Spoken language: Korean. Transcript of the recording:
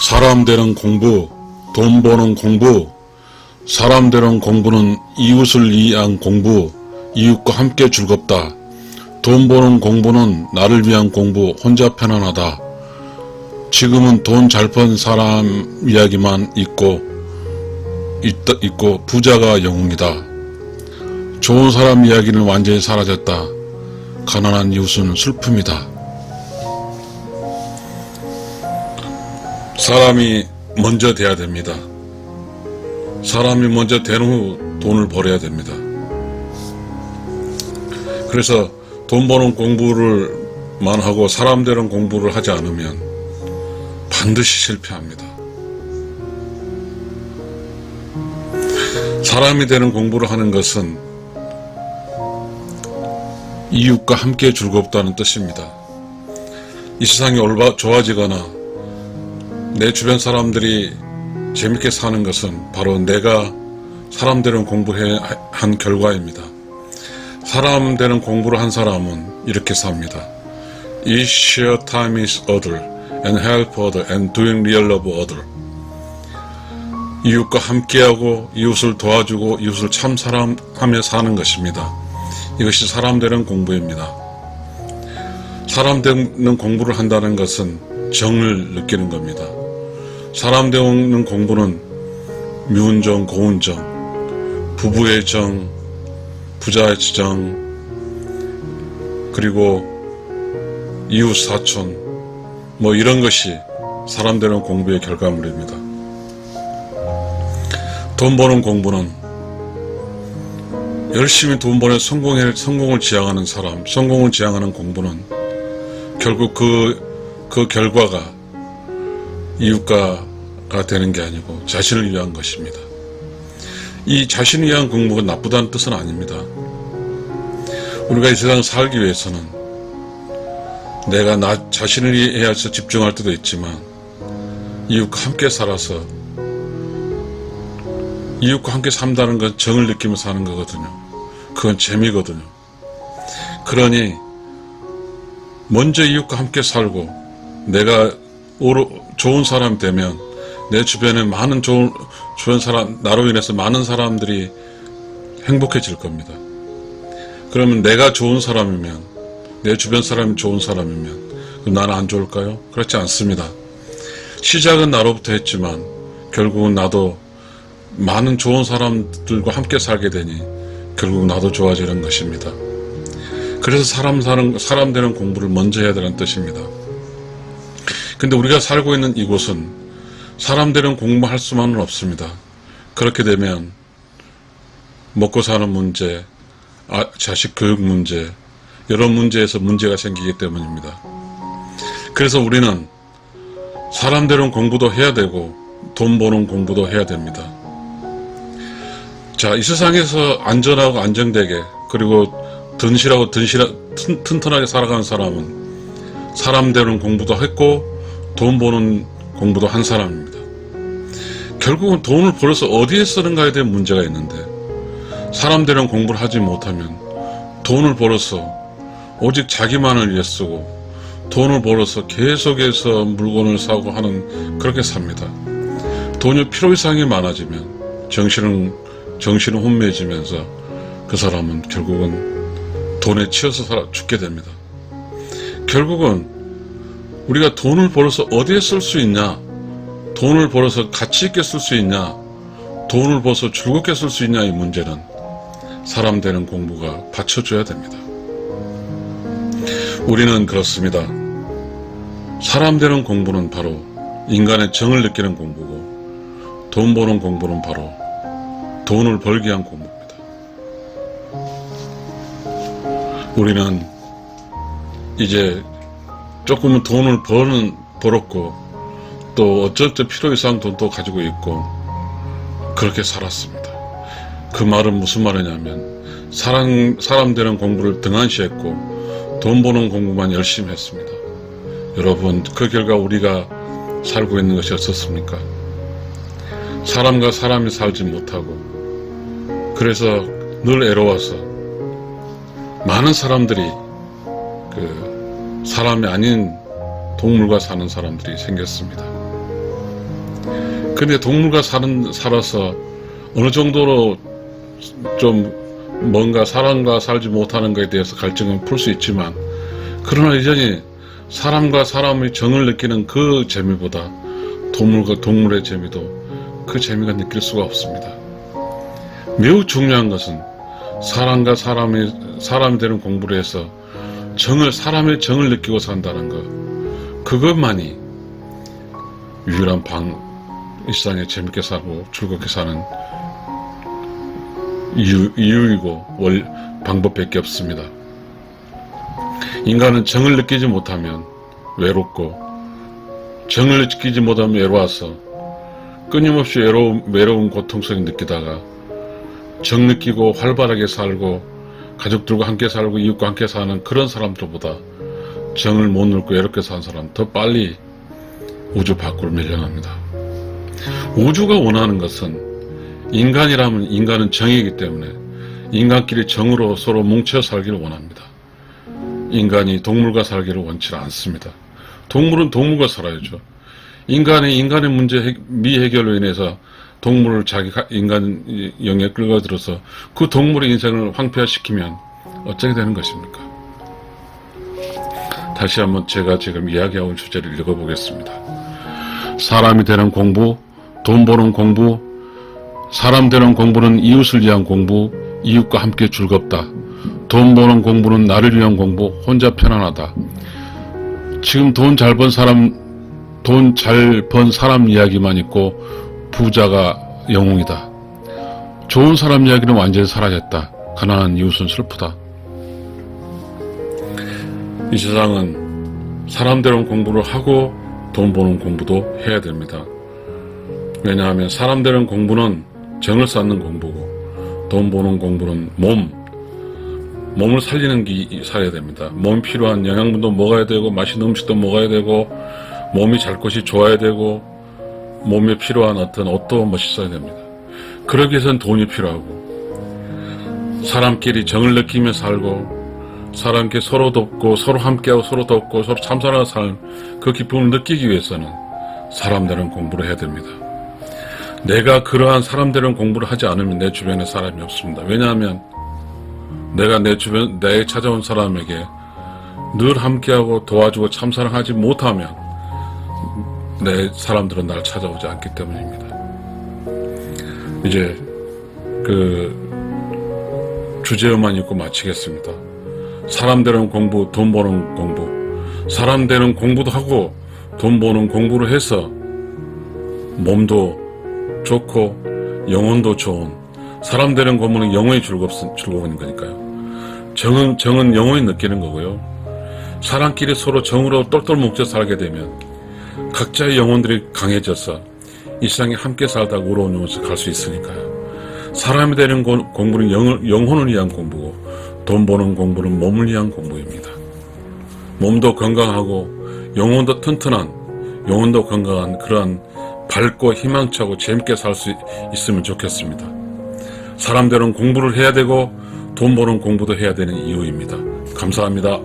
사람 되는 공부, 돈 버는 공부, 사람 되는 공부는 이웃을 위한 공부, 이웃과 함께 즐겁다. 돈 버는 공부는 나를 위한 공부, 혼자 편안하다. 지금은 돈 잘 번 사람 이야기만 있고, 있다, 있고, 부자가 영웅이다. 좋은 사람 이야기는 완전히 사라졌다. 가난한 이웃은 슬픔이다. 사람이 먼저 돼야 됩니다. 사람이 먼저 된 후 돈을 벌어야 됩니다. 그래서 돈 버는 공부를 만 하고 사람 되는 공부를 하지 않으면 반드시 실패합니다. 사람이 되는 공부를 하는 것은 이웃과 함께 즐겁다는 뜻입니다. 이 세상이 올바 좋아지거나 내 주변 사람들이 재밌게 사는 것은 바로 내가 사람 되는 공부를 한 결과입니다. 사람 되는 공부를 한 사람은 이렇게 삽니다. Each share time is other and help other and doing real love other. 이웃과 함께하고 이웃을 도와주고 이웃을 참 사랑하며 사는 것입니다. 이것이 사람 되는 공부입니다. 사람 되는 공부를 한다는 것은 정을 느끼는 겁니다. 사람 되는 공부는 미운정, 고운정, 부부의 정, 부자의 정, 그리고 이웃 사촌, 뭐 이런 것이 사람 되는 공부의 결과물입니다. 돈 버는 공부는 열심히 돈 버는 성공을, 성공을 지향하는 사람, 성공을 지향하는 공부는 결국 그, 그 결과가 이웃가가 되는 게 아니고 자신을 위한 것입니다. 이 자신을 위한 공부가 나쁘다는 뜻은 아닙니다. 우리가 이 세상 살기 위해서는 내가 나 자신을 위해서 집중할 때도 있지만 이웃과 함께 살아서 이웃과 함께 산다는 건 정을 느끼며 사는 거거든요. 그건 재미거든요. 그러니 먼저 이웃과 함께 살고 내가 오로, 좋은 사람 되면 내 주변에 많은 좋은 주변 사람 나로 인해서 많은 사람들이 행복해질 겁니다. 그러면 내가 좋은 사람이면 내 주변 사람이 좋은 사람이면 그럼 나는 안 좋을까요? 그렇지 않습니다. 시작은 나로부터 했지만 결국은 나도 많은 좋은 사람들과 함께 살게 되니 결국 나도 좋아지는 것입니다. 그래서 사람 사는 사람 되는 공부를 먼저 해야 되는 뜻입니다. 근데 우리가 살고 있는 이곳은 사람 되는 공부할 수만은 없습니다. 그렇게 되면 먹고 사는 문제, 아, 자식 교육 문제, 여러 문제에서 문제가 생기기 때문입니다. 그래서 우리는 사람 되는 공부도 해야 되고 돈 버는 공부도 해야 됩니다. 자, 이 세상에서 안전하고 안정되게 그리고 든실하고 든실하, 튼, 튼튼하게 살아가는 사람은 사람 되는 공부도 했고 돈 버는 공부도 한 사람입니다. 결국은 돈을 벌어서 어디에 쓰는가에 대한 문제가 있는데 사람 되는 공부를 하지 못하면 돈을 벌어서 오직 자기만을 위해 쓰고 돈을 벌어서 계속해서 물건을 사고 하는 그렇게 삽니다. 돈이 필요 이상이 많아지면 정신은 정신은 혼미해지면서 그 사람은 결국은 돈에 치여서 살아 죽게 됩니다. 결국은 우리가 돈을 벌어서 어디에 쓸 수 있냐? 돈을 벌어서 가치 있게 쓸 수 있냐? 돈을 벌어서 즐겁게 쓸 수 있냐? 이 문제는 사람 되는 공부가 받쳐줘야 됩니다. 우리는 그렇습니다. 사람 되는 공부는 바로 인간의 정을 느끼는 공부고 돈 버는 공부는 바로 돈을 벌기 위한 공부입니다. 우리는 이제 조금은 돈을 버는 벌었고 또 어쩔 때 필요 이상 돈도 가지고 있고 그렇게 살았습니다. 그 말은 무슨 말이냐면 사람 사람 되는 공부를 등한시했고 돈 버는 공부만 열심히 했습니다. 여러분 그 결과 우리가 살고 있는 것이 어떻습니까? 사람과 사람이 살지 못하고 그래서 늘 애로워서 많은 사람들이 그 사람이 아닌 동물과 사는 사람들이 생겼습니다. 근데 동물과 사는, 살아서 어느 정도로 좀 뭔가 사람과 살지 못하는 것에 대해서 갈증은 풀 수 있지만 그러나 여전히 사람과 사람의 정을 느끼는 그 재미보다 동물과 동물의 재미도 그 재미가 느낄 수가 없습니다. 매우 중요한 것은 사람과 사람의 사람이 되는 공부를 해서 정을 사람의 정을 느끼고 산다는 것 그것만이 유일한 방 일상에 재밌게 살고 즐겁게 사는 이유, 이유이고 월 방법밖에 없습니다. 인간은 정을 느끼지 못하면 외롭고 정을 느끼지 못하면 외로워서 끊임없이 외로운, 외로운 고통성을 느끼다가 정 느끼고 활발하게 살고 가족들과 함께 살고 이웃과 함께 사는 그런 사람들보다 정을 못 느끼고 외롭게 사는 사람 더 빨리 우주 밖으로 밀려납니다. 우주가 원하는 것은 인간이라면 인간은 정이기 때문에 인간끼리 정으로 서로 뭉쳐 살기를 원합니다. 인간이 동물과 살기를 원치 않습니다. 동물은 동물과 살아야죠. 인간이 인간의 문제 해- 미해결로 인해서 동물을 자기 가- 인간 영에 끌어들여서 그 동물의 인생을 황폐화시키면 어떻게 되는 것입니까? 다시 한번 제가 지금 이야기하고 있는 주제를 읽어보겠습니다. 사람이 되는 공부, 돈 버는 공부, 사람 되는 공부는 이웃을 위한 공부, 이웃과 함께 즐겁다. 돈 버는 공부는 나를 위한 공부, 혼자 편안하다. 지금 돈 잘 번 사람, 돈 잘 번 사람 이야기만 있고, 부자가 영웅이다. 좋은 사람 이야기는 완전히 사라졌다. 가난한 이웃은 슬프다. 이 세상은 사람대로 공부를 하고 돈 버는 공부도 해야 됩니다. 왜냐하면 사람들은 공부는 정을 쌓는 공부고 돈 버는 공부는 몸, 몸을 살리는 게 살아야 됩니다. 몸 필요한 영양분도 먹어야 되고 맛있는 음식도 먹어야 되고 몸이 잘 것이 좋아야 되고 몸에 필요한 어떤 옷도 멋있어야 됩니다. 그러기 위해서는 돈이 필요하고 사람끼리 정을 느끼며 살고 사람께 서로 돕고 서로 함께하고 서로 돕고 서로 참사하는 삶 그 기쁨을 느끼기 위해서는 사람 되는 공부를 해야 됩니다. 내가 그러한 사람 되는 공부를 하지 않으면 내 주변에 사람이 없습니다. 왜냐하면 내가 내 주변 내 찾아온 사람에게 늘 함께하고 도와주고 참사랑하지 못하면 내 사람들은 날 찾아오지 않기 때문입니다. 이제 그 주제어만 읽고 마치겠습니다. 사람 되는 공부, 돈 버는 공부. 사람 되는 공부도 하고 돈 버는 공부를 해서 몸도 좋고 영혼도 좋은 사람 되는 공부는 영혼이 즐겁, 즐거운 거니까요. 정은, 정은 영혼이 느끼는 거고요. 사람끼리 서로 정으로 똘똘 뭉쳐 살게 되면 각자의 영혼들이 강해져서 이 세상에 함께 살다가 우러운 영혼에서 갈 수 있으니까요. 사람이 되는 공- 공부는 영, 영혼을 위한 공부고 돈 버는 공부는 몸을 위한 공부입니다. 몸도 건강하고 영혼도 튼튼한 영혼도 건강한 그러한 밝고 희망차고 재밌게 살 수 있으면 좋겠습니다. 사람들은 공부를 해야 되고 돈 버는 공부도 해야 되는 이유입니다. 감사합니다.